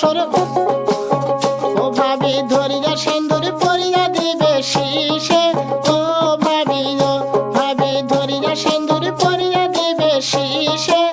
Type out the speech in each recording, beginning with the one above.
সরব ও ভাবি ধরিয়া সেন্দুর পরিয়া দিবে শীষে। ও ভাবি ও ভাবি ধরিয়া সেন্দুর পরিয়া দিবে শীষে।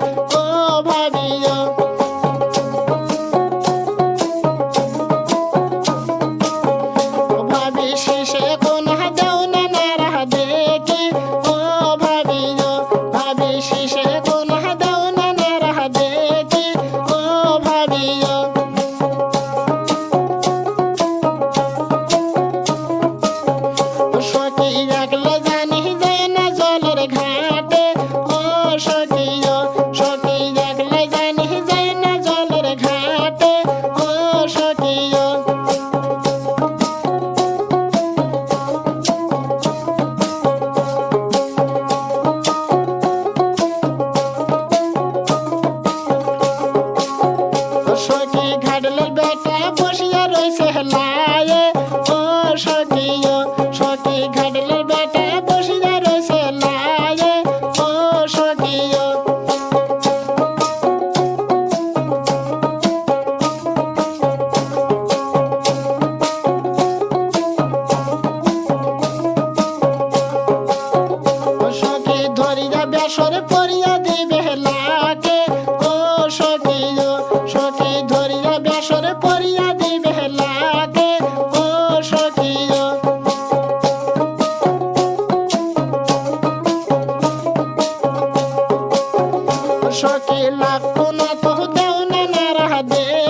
baby.